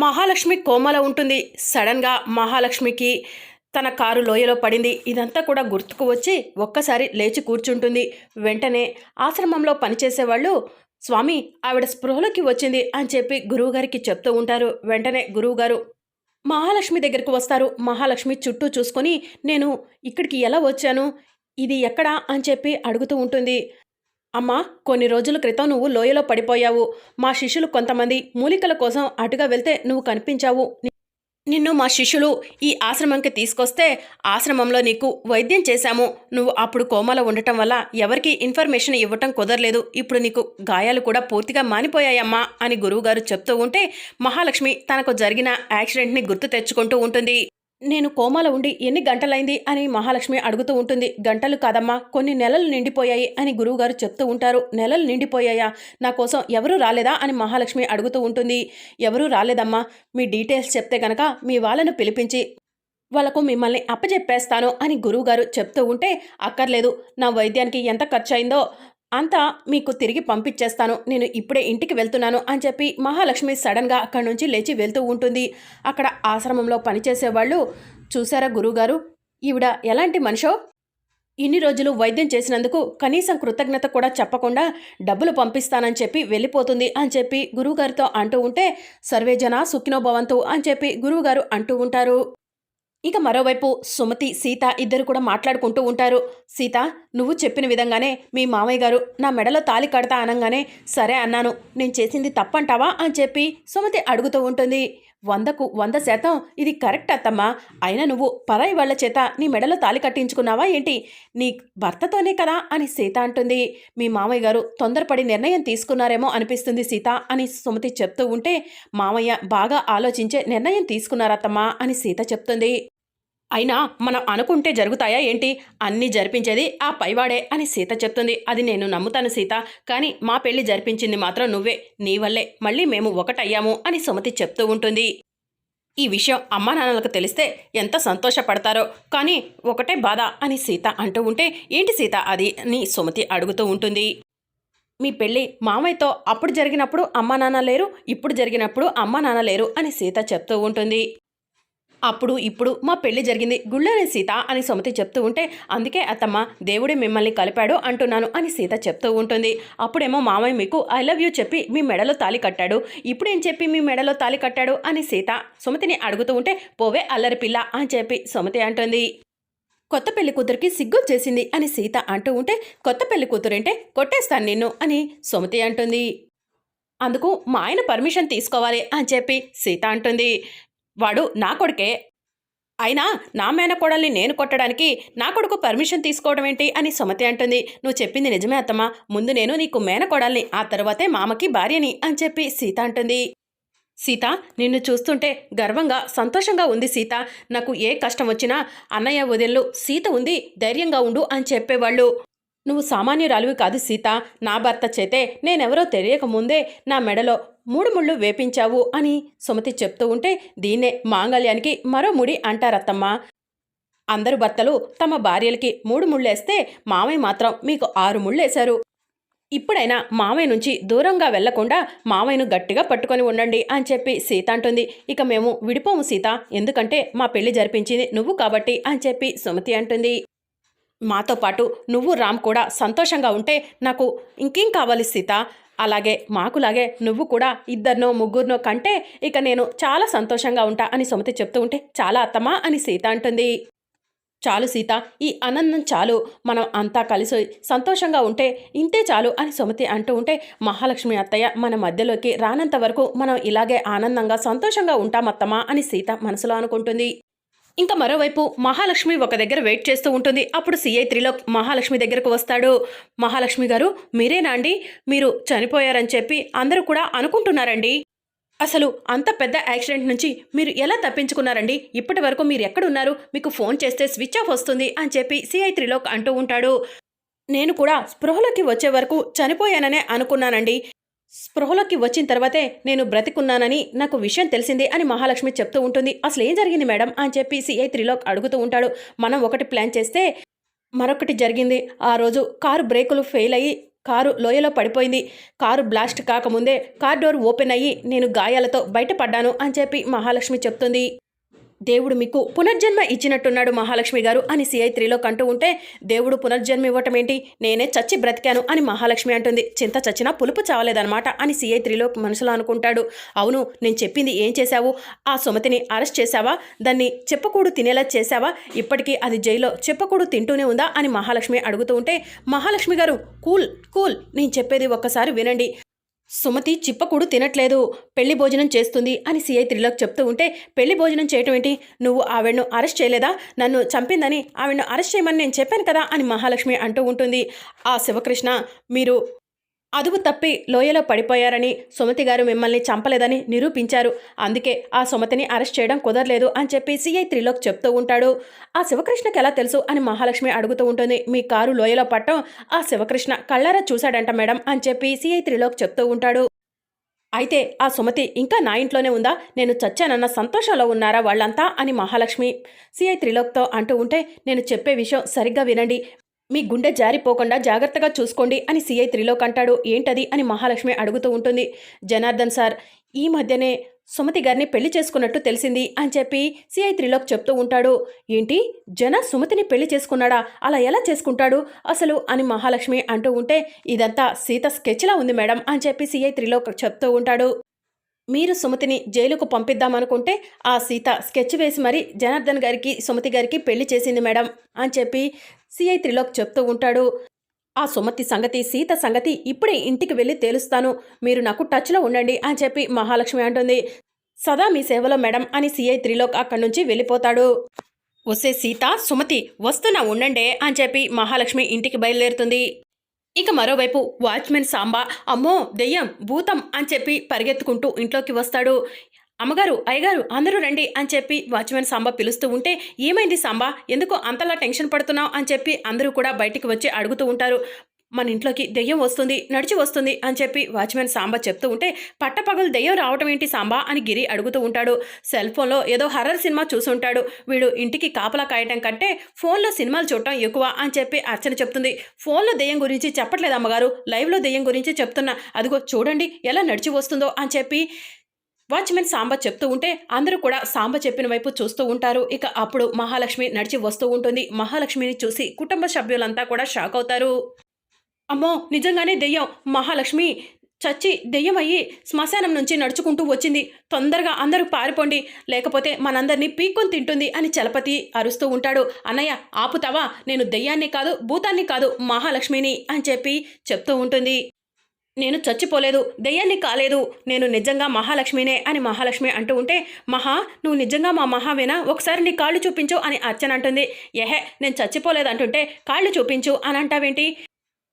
మహాలక్ష్మి కోమల ఉంటుంది. సడన్గా మహాలక్ష్మికి తన కారు లోయలో పడింది. ఇదంతా కూడా గుర్తుకు వచ్చి ఒక్కసారి లేచి కూర్చుంటుంది. వెంటనే ఆశ్రమంలో పనిచేసేవాళ్ళు స్వామి ఆవిడ స్పృహలోకి వచ్చింది అని చెప్పి గురువుగారికి చెప్తూ ఉంటారు. వెంటనే గురువుగారు మహాలక్ష్మి దగ్గరకు వస్తారు. మహాలక్ష్మి చుట్టూ చూసుకొని నేను ఇక్కడికి ఎలా వచ్చాను? ఇది ఎక్కడా? అని చెప్పి అడుగుతూ ఉంటుంది. అమ్మా కొన్ని రోజుల క్రితం నువ్వు లోయలో పడిపోయావు. మా శిష్యులు కొంతమంది మూలికల కోసం అటుగా వెళ్తే నువ్వు కనిపించావు. నిన్ను మా శిష్యులు ఈ ఆశ్రమంకి తీసుకొస్తే ఆశ్రమంలో నీకు వైద్యం చేశాము. నువ్వు అప్పుడు కోమలో ఉండటం వల్ల ఎవరికీ ఇన్ఫర్మేషన్ ఇవ్వటం కుదరలేదు. ఇప్పుడు నీకు గాయాలు కూడా పూర్తిగా మానిపోయాయమ్మా అని గురువుగారు చెప్తూ ఉంటే మహాలక్ష్మి తనకు జరిగిన యాక్సిడెంట్ని గుర్తు తెచ్చుకుంటూ ఉంటుంది. నేను కోమాలో ఉండి ఎన్ని గంటలైంది అని మహాలక్ష్మి అడుగుతూ ఉంటుంది. గంటలు కాదమ్మా కొన్ని నెలలు నిండిపోయాయి అని గురువుగారు చెప్తూ ఉంటారు. నెలలు నిండిపోయాయా? నా కోసం ఎవరూ రాలేదా అని మహాలక్ష్మి అడుగుతూ ఉంటుంది. ఎవరూ రాలేదమ్మా మీ డీటెయిల్స్ చెప్తే గనక మీ వాళ్ళను పిలిపించి వాళ్ళకు మిమ్మల్ని అప్పచెప్పేస్తాను అని గురువుగారు చెప్తూ ఉంటే అక్కర్లేదు. నా వైద్యానికి ఎంత ఖర్చు అయిందో అంతా మీకు తిరిగి పంపించేస్తాను. నేను ఇప్పుడే ఇంటికి వెళ్తున్నాను అని చెప్పి మహాలక్ష్మి సడన్గా అక్కడి నుంచి లేచి వెళ్తూ ఉంటుంది. అక్కడ ఆశ్రమంలో పనిచేసేవాళ్ళు చూసారా గురువుగారు? ఈవిడ ఎలాంటి మనిషో? ఇన్ని రోజులు వైద్యం చేసినందుకు కనీసం కృతజ్ఞత కూడా చెప్పకుండా డబ్బులు పంపిస్తానని చెప్పి వెళ్ళిపోతుంది అని చెప్పి గురువుగారితో అంటూ ఉంటే సర్వేజన సుఖినోభవంతు అని చెప్పి గురువుగారు అంటూ ఉంటారు. ఇక మరోవైపు సుమతి సీత ఇద్దరు కూడా మాట్లాడుకుంటూ ఉంటారు. సీత నువ్వు చెప్పిన విధంగానే మీ మామయ్య గారు నా మెడలో తాలి కడతా అనగానే సరే అన్నాను. నేను చేసింది తప్పంటావా? అని చెప్పి సుమతి అడుగుతూ ఉంటుంది. వందకు వంద శాతం ఇది కరెక్ట్ అత్తమ్మా. అయినా నువ్వు పరాయి వాళ్ళ చేత నీ మెడలో తాలి కట్టించుకున్నావా ఏంటి? నీ భర్తతోనే కదా అని సీత అంటుంది. మీ మామయ్య గారు తొందరపడి నిర్ణయం తీసుకున్నారేమో అనిపిస్తుంది సీత అని సుమతి చెప్తూ ఉంటే మామయ్య బాగా ఆలోచించే నిర్ణయం తీసుకున్నారత్తమ్మా అని సీత చెప్తుంది. అయినా మనం అనుకుంటే జరుగుతాయా ఏంటి? అన్నీ జరిపించేది ఆ పైవాడే అని సీత చెప్తుంది. అది నేను నమ్ముతాను సీత. కానీ మా పెళ్ళి జరిపించింది మాత్రం నువ్వే. నీ వల్లే. మళ్ళీ మేము ఒకటయ్యాము అని సుమతి చెప్తూ ఉంటుంది. ఈ విషయం అమ్మా నాన్నలకు తెలిస్తే ఎంత సంతోషపడతారో. కానీ ఒకటే బాధ అని సీత అంటూ ఉంటే ఏంటి సీత అది? అని సుమతి అడుగుతూ ఉంటుంది. మీ పెళ్ళి మామయ్యతో అప్పుడు జరిగినప్పుడు అమ్మా నాన్న లేరు ఇప్పుడు జరిగినప్పుడు అమ్మా నాన్న లేరు అని సీత చెప్తూ ఉంటుంది. అప్పుడు ఇప్పుడు మా పెళ్ళి జరిగింది. గుళ్ళోని సీత అని సుమతి చెప్తూ ఉంటే అందుకే అత్తమ్మ దేవుడే మిమ్మల్ని కలిపాడు అంటున్నాను అని సీత చెప్తూ ఉంటుంది. అప్పుడేమో మామయ్య మీకు ఐ లవ్ యూ చెప్పి మీ మెడలో తాలి కట్టాడు. ఇప్పుడేం చెప్పి మీ మెడలో తాలి కట్టాడు అని సీత సుమతిని అడుగుతూ ఉంటే పోవే అల్లరి పిల్ల అని చెప్పి సుమతి అంటుంది. కొత్త పెళ్ళి కూతురికి సిగ్గు చేసింది అని సీత అంటూ ఉంటే కొత్త పెళ్ళి కూతురంటే కొట్టేస్తాను నిన్ను అని సుమతి అంటుంది. అందుకు మా ఆయన పర్మిషన్ తీసుకోవాలి అని చెప్పి సీత అంటుంది. వాడు నా కొడుకే. అయినా నా మేనకోడల్ని నేను కొట్టడానికి నా కొడుకు పర్మిషన్ తీసుకోవడం ఏంటి అని సుమతి అంటుంది. నువ్వు చెప్పింది నిజమే అత్తమ్మా. ముందు నేను నీకు మేనకోడల్ని ఆ తర్వాతే మామకి భార్యని అని చెప్పి సీత అంటుంది. సీత నిన్ను చూస్తుంటే గర్వంగా సంతోషంగా ఉంది సీత. నాకు ఏ కష్టం వచ్చినా అన్నయ్య వదిళ్ళు సీత ఉంది ధైర్యంగా ఉండు అని చెప్పేవాళ్ళు. నువ్వు సామాన్యురాలివి కాదు సీత. నా భర్త చేతే నేనెవరో తెలియక ముందే నా మెడలో మూడు ముళ్ళు వేపించావు అని సుమతి చెప్తూ ఉంటే దీన్నే మాంగళ్యానికి మరో ముడి అంటారత్తమ్మ. అందరు భర్తలు తమ భార్యలకి మూడు ముళ్ళేస్తే మామయ్య మాత్రం మీకు ఆరు ముళ్ళేశారు. ఇప్పుడైనా మామయ్య నుంచి దూరంగా వెళ్ళకుండా మామయ్యను గట్టిగా పట్టుకొని ఉండండి అని చెప్పి సీత అంటుంది. ఇక మేము విడిపోము సీత ఎందుకంటే మా పెళ్ళి జరిపించింది నువ్వు కాబట్టి అని చెప్పి సుమతి అంటుంది. మాతో పాటు నువ్వు రామ్ కూడా సంతోషంగా ఉంటే నాకు ఇంకేం కావాలి సీత? అలాగే మాకులాగే నువ్వు కూడా ఇద్దరినో ముగ్గురినో కంటే ఇక నేను చాలా సంతోషంగా ఉంటా అని సుమతి చెప్తూ ఉంటే చాలా అత్తమా అని సీత అంటుంది. చాలు సీత ఈ ఆనందం చాలు. మనం అంతా కలిసి సంతోషంగా ఉంటే ఇంతే చాలు అని సుమతి అంటూ ఉంటే మహాలక్ష్మి అత్తయ్య మన మధ్యలోకి రానంత వరకు మనం ఇలాగే ఆనందంగా సంతోషంగా ఉంటామత్తమా అని సీత మనసులో అనుకుంటుంది. ఇంకా మరోవైపు మహాలక్ష్మి ఒక దగ్గర వెయిట్ చేస్తూ ఉంటుంది. అప్పుడు సిఐ త్రిలోక్ మహాలక్ష్మి దగ్గరకు వస్తాడు. మహాలక్ష్మి గారు మీరేనా అండి? మీరు చనిపోయారని చెప్పి అందరూ కూడా అనుకుంటున్నారండి. అసలు అంత పెద్ద యాక్సిడెంట్ నుంచి మీరు ఎలా తప్పించుకున్నారండి? ఇప్పటి వరకు మీరు ఎక్కడున్నారు మీకు ఫోన్ చేస్తే స్విచ్ ఆఫ్ వస్తుంది అని చెప్పి సిఐ త్రిలోక్ అంటూ ఉంటాడు. నేను కూడా స్పృహలోకి వచ్చే వరకు చనిపోయాననే అనుకున్నానండి. స్పృహలోకి వచ్చిన తర్వాతే నేను బ్రతికున్నానని నాకు విషయం తెలిసింది అని మహాలక్ష్మి చెప్తూ ఉంటుంది. అసలు ఏం జరిగింది మేడం? అని చెప్పి సిఐ త్రిలోక్ అడుగుతూ ఉంటాడు. మనం ఒకటి ప్లాన్ చేస్తే మరొకటి జరిగింది. ఆ రోజు కారు బ్రేకులు ఫెయిల్ అయ్యి కారు లోయలో పడిపోయింది. కారు బ్లాస్ట్ కాకముందే కార్ డోర్ ఓపెన్ అయ్యి నేను గాయాలతో బయటపడ్డాను అని చెప్పి మహాలక్ష్మి చెప్తుంది. దేవుడు మీకు పునర్జన్మ ఇచ్చినట్టున్నాడు మహాలక్ష్మి గారు అని సిఐ త్రీలో కంటూ ఉంటే దేవుడు పునర్జన్మ ఇవ్వటం ఏంటి నేనే చచ్చి బ్రతికాను అని మహాలక్ష్మి అంటుంది. చింత చచ్చినా పులుపు చావలేదన్నమాట అని సిఐ త్రీలో మనసులో అనుకుంటాడు. అవును నేను చెప్పింది ఏం చేశావు? ఆ సుమతిని అరెస్ట్ చేశావా? దాన్ని చెప్పకూడు తినేలా చేశావా? ఇప్పటికీ అది జైల్లో చెప్పకూడు తింటూనే ఉందా? అని మహాలక్ష్మి అడుగుతూ ఉంటే మహాలక్ష్మి గారు కూల్ కూల్ నేను చెప్పేది ఒక్కసారి వినండి. సుమతి చిప్పకూడు తినట్లేదు. పెళ్ళి భోజనం చేస్తుంది అని సిఐ త్రిలోక్ చెప్తూ ఉంటే పెళ్ళి భోజనం చేయటం ఏంటి? నువ్వు ఆవిడను అరెస్ట్ చేయలేదా? నన్ను చంపిందని ఆవిడను అరెస్ట్ చేయమని నేను చెప్పాను కదా అని మహాలక్ష్మి అంటూ ఉంటుంది. ఆ శివకృష్ణ మీరు అదుపు తప్పి లోయలో పడిపోయారని సుమతి గారు మిమ్మల్ని చంపలేదని నిరూపించారు. అందుకే ఆ సుమతిని అరెస్ట్ చేయడం కుదరలేదు అని చెప్పి సిఐ త్రిలోక్ చెప్తూ ఉంటాడు. ఆ శివకృష్ణకి ఎలా తెలుసు అని మహాలక్ష్మి అడుగుతూ ఉంటుంది. మీ కారు లోయలో పట్టం ఆ శివకృష్ణ కళ్ళారా చూశాడంట మేడం అని చెప్పి సిఐ త్రిలోక్ చెప్తూ ఉంటాడు. అయితే ఆ సుమతి ఇంకా నా ఇంట్లోనే ఉందా? నేను చచ్చానన్న సంతోషంలో ఉన్నారా వాళ్ళంతా? అని మహాలక్ష్మి సిఐ త్రిలోక్తో అంటూ ఉంటే నేను చెప్పే విషయం సరిగ్గా వినండి. మీ గుండె జారిపోకుండా జాగ్రత్తగా చూసుకోండి అని సిఐ త్రిలోక్ అంటాడు. ఏంటది అని మహాలక్ష్మి అడుగుతూ ఉంటుంది. జనార్దన్ సార్ ఈ మధ్యనే సుమతి గారిని పెళ్ళి చేసుకున్నట్టు తెలిసింది అని చెప్పి సిఐ త్రిలోక్ చెప్తూ ఉంటాడు. ఏంటి? జన సుమతిని పెళ్ళి చేసుకున్నాడా? అలా ఎలా చేసుకుంటాడు? అసలు అని మహాలక్ష్మి అంటూ ఉంటే ఇదంతా సీత స్కెచ్లా ఉంది మేడం అని చెప్పి సిఐ త్రిలోక్ చెప్తూ ఉంటాడు. మీరు సుమతిని జైలుకు పంపిద్దామనుకుంటే ఆ సీత స్కెచ్ వేసి మరీ జనార్దన్ గారికి సుమతి గారికి పెళ్ళి చేసింది మేడం అని చెప్పి సిఐ త్రిలోక్ చెప్తూ ఉంటాడు. ఆ సుమతి సంగతి సీత సంగతి ఇప్పుడే ఇంటికి వెళ్ళి తేలుస్తాను. మీరు నాకు టచ్లో ఉండండి అని చెప్పి మహాలక్ష్మి అంటుంది. సదా మీ సేవలో మేడం అని సిఐ త్రిలోక్ అక్కడి నుంచి వెళ్ళిపోతాడు. వసే సీత సుమతి వస్తున్నా ఉండండే అని చెప్పి మహాలక్ష్మి ఇంటికి బయలుదేరుతుంది. ఇక మరోవైపు వాచ్మెన్ సాంబా అమ్మో దెయ్యం భూతం అని చెప్పి పరిగెత్తుకుంటూ ఇంట్లోకి వస్తాడు. అమ్మగారు అయ్యగారు అందరూ రండి అని చెప్పి వాచ్మెన్ సాంబా పిలుస్తూ ఉంటే ఏమైంది సాంబా? ఎందుకు అంతలా టెన్షన్ పడుతున్నావు అని చెప్పి అందరూ కూడా బయటికి వచ్చి అడుగుతూ ఉంటారు. మన ఇంట్లోకి దెయ్యం వస్తుంది నడిచి వస్తుంది అని చెప్పి వాచ్మెన్ సాంబా చెప్తూ ఉంటే పట్టపగలు దెయ్యం రావటం ఏంటి సాంబా అని గిరి అడుగుతూ ఉంటాడు. సెల్ ఫోన్లో ఏదో హర్రర్ సినిమా చూసుంటాడు. వీడు ఇంటికి కాపలా కాయటం కంటే ఫోన్లో సినిమాలు చూడటం ఎక్కువ అని చెప్పి అర్చన చెప్తుంది. ఫోన్లో దెయ్యం గురించి చెప్పట్లేదు అమ్మగారు. లైవ్లో దెయ్యం గురించి చెప్తున్నా. అదిగో చూడండి ఎలా నడిచి వస్తుందో అని చెప్పి వాచ్మెన్ సాంబ చెప్తూ ఉంటే అందరూ కూడా సాంబ చెప్పిన వైపు చూస్తూ ఉంటారు. ఇక అప్పుడు మహాలక్ష్మి నడిచి వస్తూ ఉంటుంది. మహాలక్ష్మిని చూసి కుటుంబ సభ్యులంతా కూడా షాక్ అవుతారు. అమ్మో నిజంగానే దెయ్యం. మహాలక్ష్మి చచ్చి దెయ్యమయ్యి శ్మశానం నుంచి నడుచుకుంటూ వచ్చింది. తొందరగా అందరూ పారిపోండి. లేకపోతే మనందరినీ పీక్కొని తింటుంది అని చలపతి అరుస్తూ ఉంటాడు. అన్నయ్య ఆపుతావా? నేను దెయ్యాన్ని కాదు భూతాన్ని కాదు మహాలక్ష్మిని అని చెప్పి చెప్తూ ఉంటుంది. నేను చచ్చిపోలేదు దెయ్యాన్ని కాలేదు. నేను నిజంగా మహాలక్ష్మినే అని మహాలక్ష్మి అంటూ ఉంటే మహా నువ్వు నిజంగా మా మహావేనా? ఒకసారి నీ కాళ్ళు చూపించు అని అర్చన అంటుంది. ఎహే నేను చచ్చిపోలేదు అంటుంటే కాళ్ళు చూపించు అని అంటావేంటి?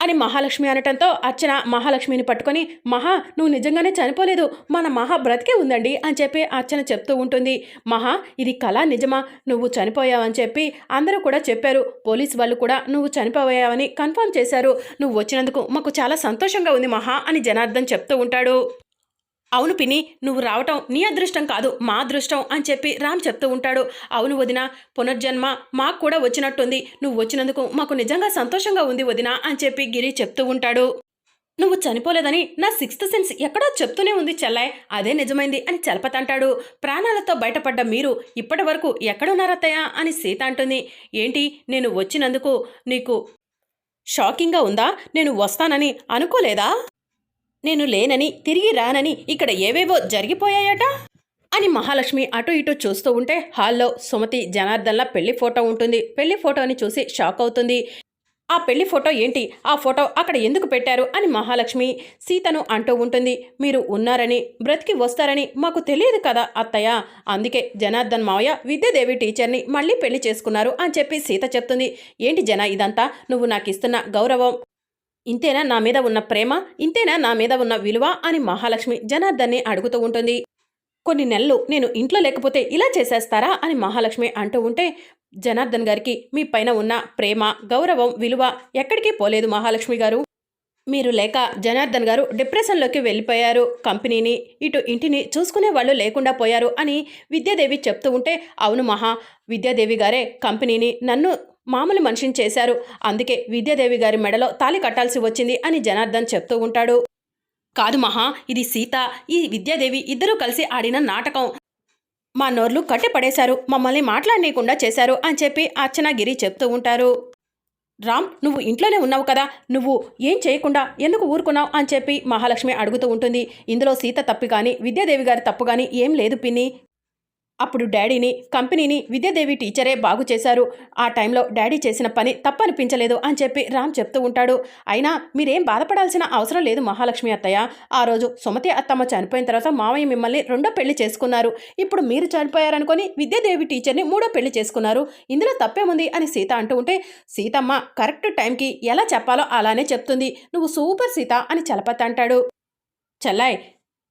అని మహాలక్ష్మి అనటంతో అర్చన మహాలక్ష్మిని పట్టుకొని మహా నువ్వు నిజంగానే చనిపోలేదు. మన మహా బ్రతికే ఉందండి అని చెప్పి అర్చన చెప్తూ ఉంటుంది. మహా ఇది కళ నిజమా? నువ్వు చనిపోయావని చెప్పి అందరూ కూడా చెప్పారు. పోలీస్ వాళ్ళు కూడా నువ్వు చనిపోయావని కన్ఫర్మ్ చేశారు. నువ్వు వచ్చినందుకు మాకు చాలా సంతోషంగా ఉంది మహా అని జనార్దన్ చెప్తూ ఉంటాడు. అవును పిని నువ్వు రావటం నీ అదృష్టం కాదు మా అదృష్టం అని చెప్పి రామ్ చెప్తూ ఉంటాడు. అవును వదిన పునర్జన్మ మాకు కూడా వచ్చినట్టుంది. నువ్వు వచ్చినందుకు మాకు నిజంగా సంతోషంగా ఉంది వదిన అని చెప్పి గిరి చెప్తూ ఉంటాడు. నువ్వు చనిపోలేదని నా సిక్స్త్ సెన్స్ ఎక్కడో చెప్తూనే ఉంది చెల్లాయ్. అదే నిజమైంది అని చలపతంటాడు ప్రాణాలతో బయటపడ్డ మీరు ఇప్పటి వరకు ఎక్కడున్నారత్తయ్య అని సీత అంటుంది. ఏంటి నేను వచ్చినందుకు నీకు షాకింగ్గా ఉందా? నేను వస్తానని అనుకోలేదా? నేను లేనని తిరిగి రానని ఇక్కడ ఏవేవో జరిగిపోయాయట? అని మహాలక్ష్మి అటు ఇటు చూస్తూ ఉంటే హాల్లో సుమతి జనార్దన్ల పెళ్ళి ఫోటో ఉంటుంది. పెళ్ళి ఫోటోని చూసి షాక్ అవుతుంది. ఆ పెళ్ళి ఫోటో ఏంటి? ఆ ఫోటో అక్కడ ఎందుకు పెట్టారు? అని మహాలక్ష్మి సీతను అంటూ ఉంటుంది. మీరు ఉన్నారని బ్రతికి వస్తారని మాకు తెలియదు కదా అత్తయ్య. అందుకే జనార్దన్ మావయ్య విద్యాదేవి టీచర్ని మళ్ళీ పెళ్ళి చేసుకున్నారు అని చెప్పి సీత చెప్తుంది. ఏంటి జన ఇదంతా? నువ్వు నాకు ఇస్తున్న గౌరవం. ఇంతేనా నా మీద ఉన్న ప్రేమ? ఇంతేనా నా మీద ఉన్న విలువ? అని మహాలక్ష్మి జనార్దన్ని అడుగుతూ ఉంటుంది. కొన్ని నెలలు నేను ఇంట్లో లేకపోతే ఇలా చేసేస్తారా? అని మహాలక్ష్మి అంటూ ఉంటే జనార్దన్ గారికి మీ పైన ఉన్న ప్రేమ గౌరవం విలువ ఎక్కడికి పోలేదు మహాలక్ష్మి గారు. మీరు లేక జనార్దన్ గారు డిప్రెషన్లోకి వెళ్ళిపోయారు. కంపెనీని ఇటు ఇంటిని చూసుకునే వాళ్ళు లేకుండా పోయారు అని విద్యాదేవి చెప్తూ ఉంటే అవును మహా విద్యాదేవి గారే కంపెనీని నన్ను మామూలు మనిషిని చేశారు. అందుకే విద్యాదేవి గారి మెడలో తాలి కట్టాల్సి వచ్చింది అని జనార్దన్ చెప్తూ ఉంటాడు. కాదు మహా ఇది సీత. ఈ విద్యాదేవి ఇద్దరూ కలిసి ఆడిన నాటకం. మా నోర్లు కట్టిపడేశారు. మమ్మల్ని మాట్లాడనీయకుండా చేశారు అని చెప్పి అర్చనాగిరి చెప్తూ ఉంటారు. రామ్ నువ్వు ఇంట్లోనే ఉన్నావు కదా. నువ్వు ఏం చేయకుండా ఎందుకు ఊరుకున్నావు అని చెప్పి మహాలక్ష్మి అడుగుతూ ఉంటుంది. ఇందులో సీత తప్పు కానీ విద్యాదేవి గారి తప్పు కానీ ఏం లేదు పిన్ని. అప్పుడు డాడీని కంపెనీని విద్యాదేవి టీచరే బాగు చేశారు. ఆ టైంలో డాడీ చేసిన పని తప్పనిపించలేదు అని చెప్పి రామ్ చెప్తూ ఉంటాడు. అయినా మీరేం బాధపడాల్సిన అవసరం లేదు మహాలక్ష్మి అత్తయ్య. ఆ రోజు సుమతి అత్తమ్మ చనిపోయిన తర్వాత మామయ్య మిమ్మల్ని రెండో పెళ్ళి చేసుకున్నారు. ఇప్పుడు మీరు చనిపోయారనుకొని విద్యాదేవి టీచర్ని మూడో పెళ్ళి చేసుకున్నారు. ఇందులో తప్పేముంది అని సీత అంటూ ఉంటే సీతమ్మ కరెక్ట్ టైంకి ఎలా చెప్పాలో అలానే చెప్తుంది. నువ్వు సూపర్ సీత అని చలపతి అంటాడు. చెల్లాయ్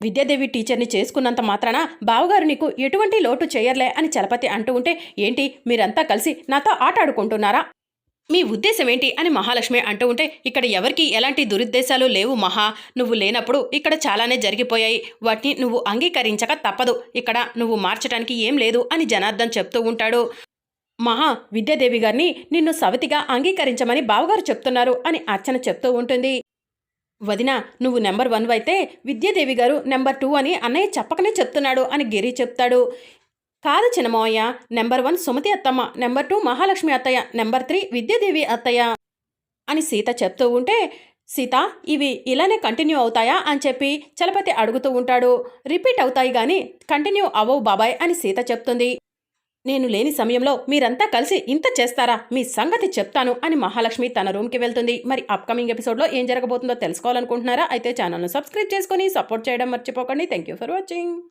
విద్యాదేవి టీచర్ని చేసుకున్నంత మాత్రాన బావగారు నీకు ఎటువంటి లోటు చేయర్లే అని చలపతి అంటూ ఉంటే ఏంటి మీరంతా కలిసి నాతో ఆట ఆడుకుంటున్నారా మీ ఉద్దేశం ఏంటి అని మహాలక్ష్మి అంటూ ఉంటే ఇక్కడ ఎవరికి ఎలాంటి దురుద్దేశాలు లేవు మహా. నువ్వు లేనప్పుడు ఇక్కడ చాలానే జరిగిపోయాయి. వాటిని నువ్వు అంగీకరించక తప్పదు. ఇక్కడ నువ్వు మార్చడానికి ఏం లేదు అని జనార్దన్ చెప్తూ ఉంటాడు. మహా విద్యాదేవి గారిని నిన్ను సవతిగా అంగీకరించమని బావగారు చెప్తున్నారు అని అర్చన చెప్తూ ఉంటుంది. వదిన నువ్వు నెంబర్ వన్ అయితే విద్యాదేవి గారు నెంబర్ టూ అని అన్నయ్య చెప్పకనే చెప్తున్నాడు అని గిరి చెప్తాడు. కాదు చిన్నమావయ్య నెంబర్ వన్ సుమతి అత్తమ్మ నెంబర్ టూ మహాలక్ష్మి అత్తయ్య నెంబర్ త్రీ విద్యాదేవి అత్తయ్య అని సీత చెప్తూ ఉంటే సీత ఇవి ఇలానే కంటిన్యూ అవుతాయా అని చెప్పి చలపతి అడుగుతూ ఉంటాడు. రిపీట్ అవుతాయి కానీ కంటిన్యూ అవ్వవు బాబాయ్ అని సీత చెప్తుంది. నేను లేని సమయంలో మీరంతా కలిసి ఇంత చేస్తారా? మీ సంగతి చెప్తాను అని మహాలక్ష్మి తన రూమ్కి వెళ్తుంది. మరి అప్కమింగ్ ఎపిసోడ్లో ఏం జరగబోతుందో తెలుసుకోవాలనుకుంటున్నారా? అయితే ఛానల్ను సబ్స్క్రైబ్ చేసుకొని సపోర్ట్ చేయడం మర్చిపోకండి. Thank you for watching